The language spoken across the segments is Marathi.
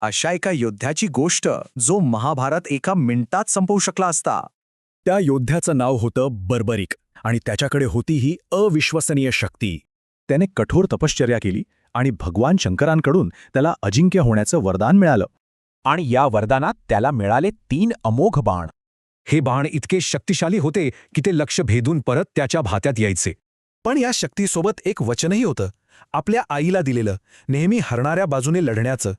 अशा एका योद्ध्याची गोष्ट जो महाभारत एका मिनिटात संपवू शकला असता. त्या योद्ध्याचं नाव होतं बर्बरिक आणि त्याच्याकडे होती ही अविश्वसनीय शक्ती. त्याने कठोर तपश्चर्या केली आणि भगवान शंकरांकडून त्याला अजिंक्य होण्याचं वरदान मिळालं. आणि या वरदानात त्याला मिळाले तीन अमोघ बाण. हे बाण इतके शक्तिशाली होते की ते लक्ष भेदून परत त्याच्या भात्यात यायचे. पण या शक्तीसोबत एक वचनही होतं. आपल्या आईला दिलेलं नेहमी हरणाऱ्या बाजूने लढण्याचं.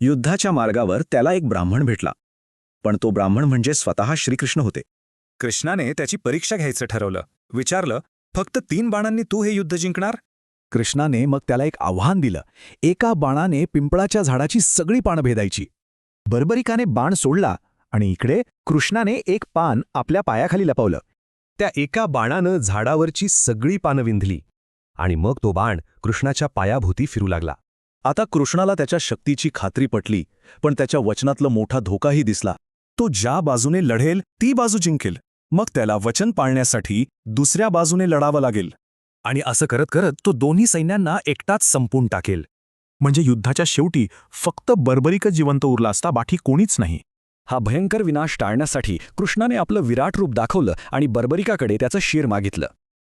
युद्धाच्या मार्गावर त्याला एक ब्राह्मण भेटला. पण तो ब्राह्मण म्हणजे स्वतः श्रीकृष्ण होते. कृष्णाने त्याची परीक्षा घ्यायचं ठरवलं. विचारलं फक्त तीन बाणांनी तू हे युद्ध जिंकणार? कृष्णाने मग त्याला एक आव्हान दिलं. एका बाणाने पिंपळाच्या झाडाची सगळी पानं भेदायची. बर्बरिकाने बाण सोडला आणि इकडे कृष्णाने एक पान आपल्या पायाखाली लपवलं. त्या एका बाणानं झाडावरची सगळी पानं विंधली आणि मग तो बाण कृष्णाच्या पायाभोवती फिरू लागला. आता कृष्णाला त्याच्या शक्तीची खात्री पटली पण त्याच्या वचनातलं मोठा धोकाही दिसला. तो ज्या बाजूने लढेल ती बाजू जिंकेल. मग त्याला वचन पाळण्यासाठी दुसऱ्या बाजूने लढावं लागेल. आणि असं करत करत तो दोन्ही सैन्यांना एकटाच संपून टाकेल. म्हणजे युद्धाच्या शेवटी फक्त बर्बरिकच जिवंत उरला असता बाकी कोणीच नाही. हा भयंकर विनाश टाळण्यासाठी कृष्णाने आपलं विराट रूप दाखवलं आणि बर्बरिकाकडे त्याचं शिर मागितलं.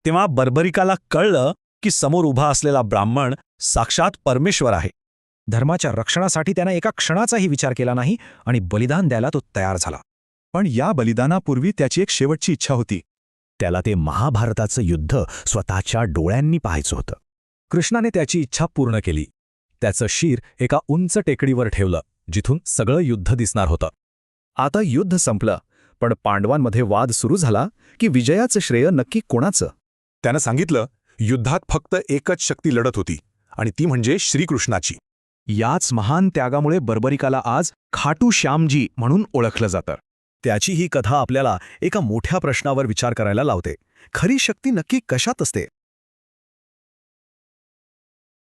तेव्हा बर्बरिकाला कळलं की समोर उभा असलेला ब्राह्मण साक्षात परमेश्वर आहे. धर्माच्या रक्षणासाठी त्यानं एका क्षणाचाही विचार केला नाही आणि बलिदान द्यायला तो तयार झाला. पण या बलिदानापूर्वी त्याची एक शेवटची इच्छा होती. त्याला ते महाभारताचं युद्ध स्वतःच्या डोळ्यांनी पाहायचं होतं. कृष्णाने त्याची इच्छा पूर्ण केली. त्याचं शीर एका उंच टेकडीवर ठेवलं जिथून सगळं युद्ध दिसणार होतं. आता युद्ध संपलं पण पांडवांमध्ये वाद सुरू झाला की विजयाचं श्रेय नक्की कोणाचं? त्यानं सांगितलं युद्धात फक्त एकच शक्ती लढत होती आणि ती म्हणजे श्रीकृष्णाची. याच महान त्यागामुळे बर्बरिकाला आज खाटू श्यामजी म्हणून ओळखलं जातं. त्याची ही कथा आपल्याला एका मोठ्या प्रश्नावर विचार करायला लावते. खरी शक्ती नक्की कशात असते?